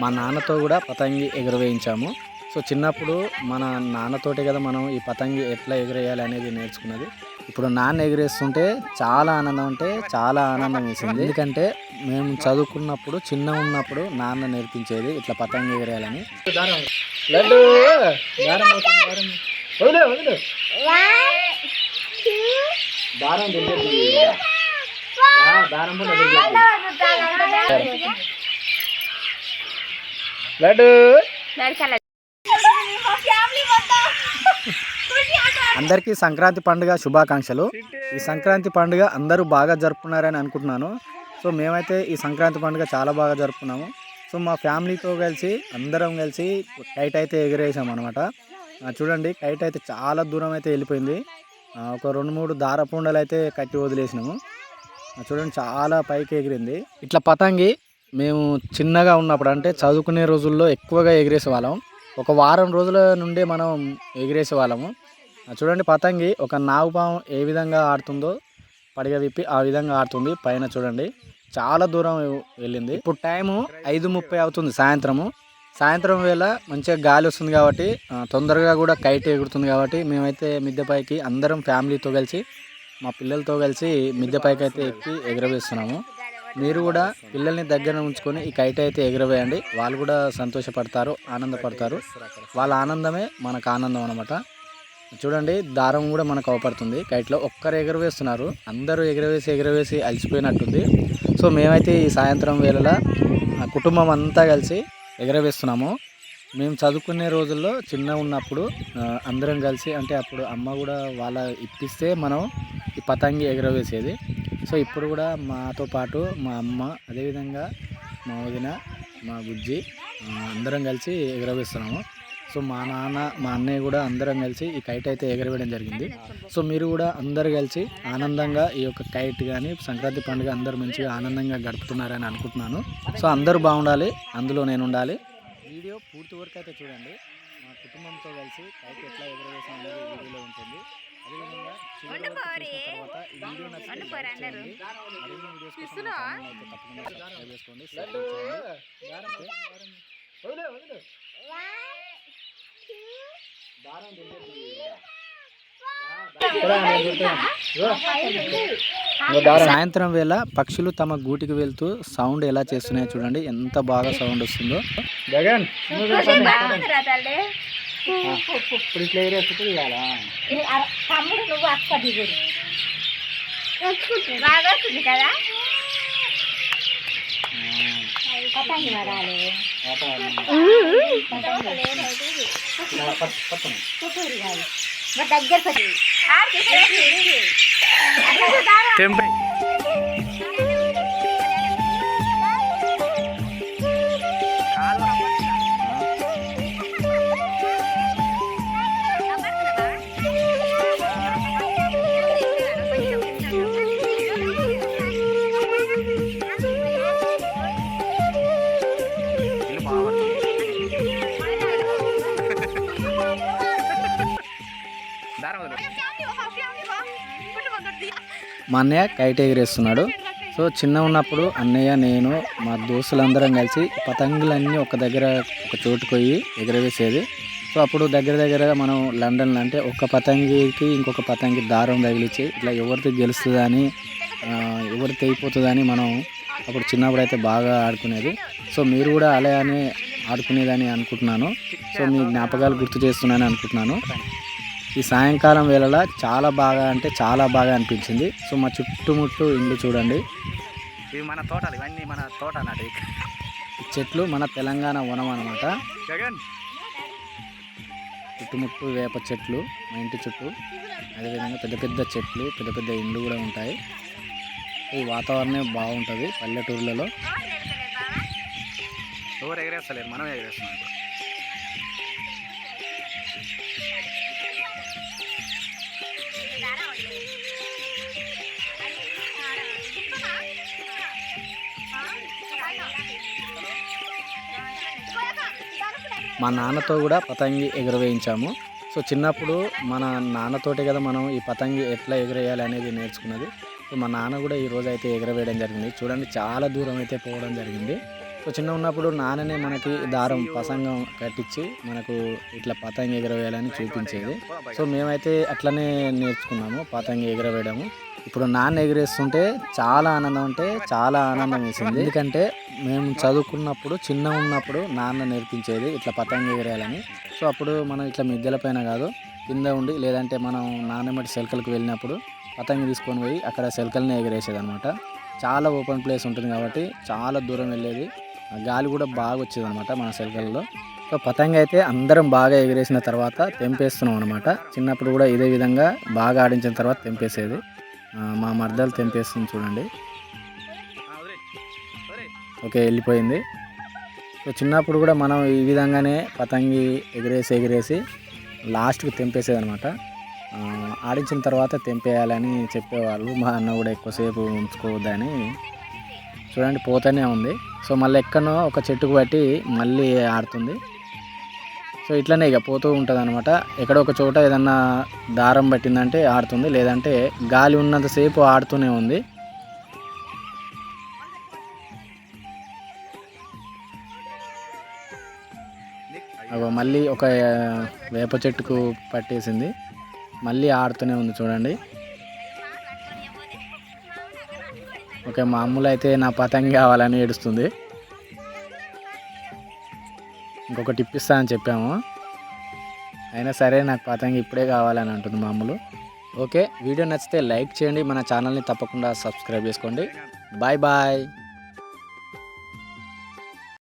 మా నాన్నతో కూడా పతంగి ఎగురవేయించాము. సో చిన్నప్పుడు మన నాన్నతోటే కదా మనం ఈ పతంగి ఎట్లా ఎగురేయాలి అనేది నేర్చుకున్నది. ఇప్పుడు నాన్న ఎగిరేస్తుంటే చాలా ఆనందం అంటే చాలా ఆనందం వేసింది. ఎందుకంటే మేము చదువుకున్నప్పుడు చిన్న ఉన్నప్పుడు నాన్న నేర్పించేది ఇట్లా పతంగి ఎగిరేయాలని. దారం దారం. వదిలే వదిలే దారం తింటే దారం కూడా లడ్డు. అందరికీ సంక్రాంతి పండుగ శుభాకాంక్షలు. ఈ సంక్రాంతి పండుగ అందరూ బాగా జరుపుకున్నారని అనుకుంటున్నాను. సో మేమైతే ఈ సంక్రాంతి పండుగ చాలా బాగా జరుపుకున్నాము. సో మా ఫ్యామిలీతో కలిసి అందరం కలిసి కైట్ అయితే ఎగిరేసాం అనమాట చూడండి కైట్ అయితే చాలా దూరం అయితే వెళ్ళిపోయింది. ఒక రెండు మూడు దారపుండలు అయితే కట్టి వదిలేసినాము. చూడండి చాలా పైకి ఎగిరింది. ఇట్లా పతంగి మేము చిన్నగా ఉన్నప్పుడు అంటే చదువుకునే రోజుల్లో ఎక్కువగా ఎగిరేసే వాళ్ళం. ఒక వారం రోజుల నుండే మనం ఎగిరేసే వాళ్ళము. చూడండి పతంగి ఒక నాగుపాము ఏ విధంగా ఆడుతుందో పడిగ విప్పి ఆ విధంగా ఆడుతుంది. పైన చూడండి చాలా దూరం వెళ్ళింది. ఇప్పుడు టైము ఐదు ముప్పై అవుతుంది సాయంత్రము. సాయంత్రం వేళ మంచిగా గాలి వస్తుంది కాబట్టి తొందరగా కూడా కైట్ ఎగురుతుంది కాబట్టి మేమైతే మిద్దె పైకి అందరం ఫ్యామిలీతో కలిసి మా పిల్లలతో కలిసి మిద్దెపైకి అయితే ఎక్కి ఎగరవేస్తున్నాము. మీరు కూడా పిల్లల్ని దగ్గర ఉంచుకొని ఈ కైట్ అయితే ఎగరవేయండి. వాళ్ళు కూడా సంతోషపడతారు ఆనందపడతారు. వాళ్ళ ఆనందమే మనకు ఆనందం అనమాట చూడండి దారం కూడా మనకు అవపడుతుంది. కైట్లో ఒక్కరు ఎగరవేస్తున్నారు. అందరూ ఎగరవేసి ఎగరవేసి అలసిపోయినట్టుంది. సో మేమైతే ఈ సాయంత్రం వేళలా కుటుంబం అంతా కలిసి ఎగరవేస్తున్నాము. మేము చదువుకునే రోజుల్లో చిన్న ఉన్నప్పుడు అందరం కలిసి అంటే అప్పుడు అమ్మ కూడా వాళ్ళ ఇప్పిస్తే మనం ఈ పతంగి ఎగరవేసేది. సో ఇప్పుడు కూడా మాతో పాటు మా అమ్మ అదేవిధంగా మా వదిన మా బుజ్జి అందరం కలిసి ఎగరవేస్తున్నాము. సో మా నాన్న మా అన్నయ్య కూడా అందరం కలిసి ఈ కైట్ అయితే ఎగరవేయడం జరిగింది. సో మీరు కూడా అందరు కలిసి ఆనందంగా ఈ యొక్క కైట్ కానీ సంక్రాంతి పండుగ అందరూ మంచిగా ఆనందంగా గడుపుతున్నారని అనుకుంటున్నాను. సో అందరూ బాగుండాలి అందులో నేను ఉండాలి. వీడియో పూర్తి వరకు అయితే చూడండి. కుటుంబంతో కలిసి కైట్ ఎట్లా ఎగరవేసాం అనేది వీడియోలో ఉంటుంది. అదేవిధంగా చివరి వరకు చూసిన తర్వాత ఈ వీడియో నచ్చితే లైక్ చేయండి. మరిన్ని వీడియోస్ కోసం మా ఛానల్ అయితే తప్పకుండా సబ్స్క్రైబ్ చేసుకోండి సపోర్ట్ చేయండి. ఓకే? దారం తింటే సాయంత్రం వేళ పక్షులు తమ గూటికి వెళ్తూ సౌండ్ ఎలా చేస్తున్నాయో చూడండి. ఎంత బాగా సౌండ్ వస్తుందో. జగన్ ఇప్పుడు ఇట్లా ఎగరేసుకుంటూ ఇవ్వాలా? తమ్ముడు నువ్వు అక్క దిగుడు. బాగా వస్తుంది కదా? పతంగి వరాలి. దగ్గర మా అన్నయ్య కైట్ ఎగిరేస్తున్నాడు సో చిన్న ఉన్నప్పుడు అన్నయ్య నేను మా దోస్తులందరం కలిసి పతంగులన్నీ ఒక దగ్గర ఒక చోటుకు పోయి ఎగరవేసేది. సో అప్పుడు దగ్గర దగ్గర మనం లండన్ అంటే ఒక పతంగికి ఇంకొక పతంగి దారం తగిలించి ఇట్లా ఎవరితో గెలుస్తుందని ఆ, ఎవరు తెగిపోతుందని మనం అప్పుడు చిన్నప్పుడు అయితే బాగా ఆడుకునేది. సో మీరు కూడా అలానే ఆడుకునేదని అనుకుంటున్నాను. సో మీ జ్ఞాపకాలు గుర్తు చేస్తున్నానని అనుకుంటున్నాను. ఈ సాయంకాలం వేళలా చాలా బాగా అంటే చాలా బాగా అనిపించింది. సో మా చుట్టుముట్టు ఇల్లు చూడండి. ఇవి మన తోటలు ఇవన్నీ మన తోట అన్నట్టు చెట్లు మన తెలంగాణ వనం అనమాట చుట్టుముట్టు వేప చెట్లు మా ఇంటి చుట్టూ. అదేవిధంగా పెద్ద పెద్ద చెట్లు పెద్ద పెద్ద ఇండ్లు కూడా ఉంటాయి. ఈ వాతావరణం బాగుంటుంది పల్లెటూర్లలో. ఎవరు ఎగరేస్తలేరు? మనం ఎగరేస్తున్నాం మా నాన్నతో కూడా పతంగి ఎగురవేయించాము. సో చిన్నప్పుడు మన నాన్నతోటే కదా మనం ఈ పతంగి ఎట్లా ఎగురేయాలి అనేది నేర్చుకున్నది. సో మా నాన్న కూడా ఈ అయితే ఎగరవేయడం జరిగింది. చూడండి చాలా దూరం అయితే పోవడం జరిగింది. సో సో చిన్న ఉన్నప్పుడు నాన్ననే మనకి దారం పసంగం కట్టించి మనకు ఇట్లా పతంగి ఎగరవేయాలని చూపించేది. సో మేమైతే అట్లనే నేర్చుకున్నాము పతంగి ఎగరవేయడము. ఇప్పుడు నాన్న ఎగిరేస్తుంటే చాలా ఆనందం అంటే చాలా ఆనందం వేసింది. ఎందుకంటే మేము చదువుకున్నప్పుడు చిన్న ఉన్నప్పుడు నాన్న నేర్పించేది ఇట్లా పతంగి ఎగరేయాలని సో అప్పుడు మనం ఇట్లా మిద్దెల పైన కాదు కింద ఉండి లేదంటే మనం నాన్నమ్మటి సెల్కలకు వెళ్ళినప్పుడు పతంగి తీసుకొని పోయి అక్కడ సెల్కల్ని ఎగరేసేది అనమాట చాలా ఓపెన్ ప్లేస్ ఉంటుంది కాబట్టి చాలా దూరం వెళ్ళేది. గాలి కూడా బాగా వచ్చేది అనమాట మన సెల్కల్లో. సో పతంగ అయితే అందరం బాగా ఎగిరేసిన తర్వాత తెంపేస్తున్నాం అనమాట చిన్నప్పుడు కూడా ఇదే విధంగా బాగా ఆడించిన తర్వాత తెంపేసేది. మా మర్దాలు తెంపేస్తుంది చూడండి. ఓకే వెళ్ళిపోయింది. సో చిన్నప్పుడు కూడా మనం ఈ విధంగానే పతంగి ఎగిరేసి ఎగిరేసి లాస్ట్కి తెంపేసేది అనమాట ఆడించిన తర్వాత తెంపేయాలని చెప్పేవాళ్ళు. మా అన్న కూడా ఎక్కువసేపు ఉంచుకోవద్దని చూడండి పోతూనే ఉంది. సో మళ్ళీ ఎక్కడనో ఒక చెట్టుకు బట్టి మళ్ళీ ఆడుతుంది. సో ఇట్లనే ఇక పోతూ ఉంటుంది అనమాట ఎక్కడో ఒక చోట ఏదన్నా దారం పట్టిందంటే ఆడుతుంది. లేదంటే గాలి ఉన్నంతసేపు ఆడుతూనే ఉంది. మళ్ళీ ఒక వేప చెట్టుకు పట్టేసింది. మళ్ళీ ఆడుతూనే ఉంది చూడండి. ఓకే మా అమ్ములు అయితే నా పతంగి కావాలని ఏడుస్తుంది. ఇంకొకటి ఇస్తా అని చెప్పాము. అయినా సరే నాకు పతంగి ఇప్పుడే కావాలని అంటుంది మా అమ్ములు ఓకే వీడియో నచ్చితే లైక్ చేయండి. మన ఛానల్ని తప్పకుండా సబ్స్క్రైబ్ చేసుకోండి. Bye bye.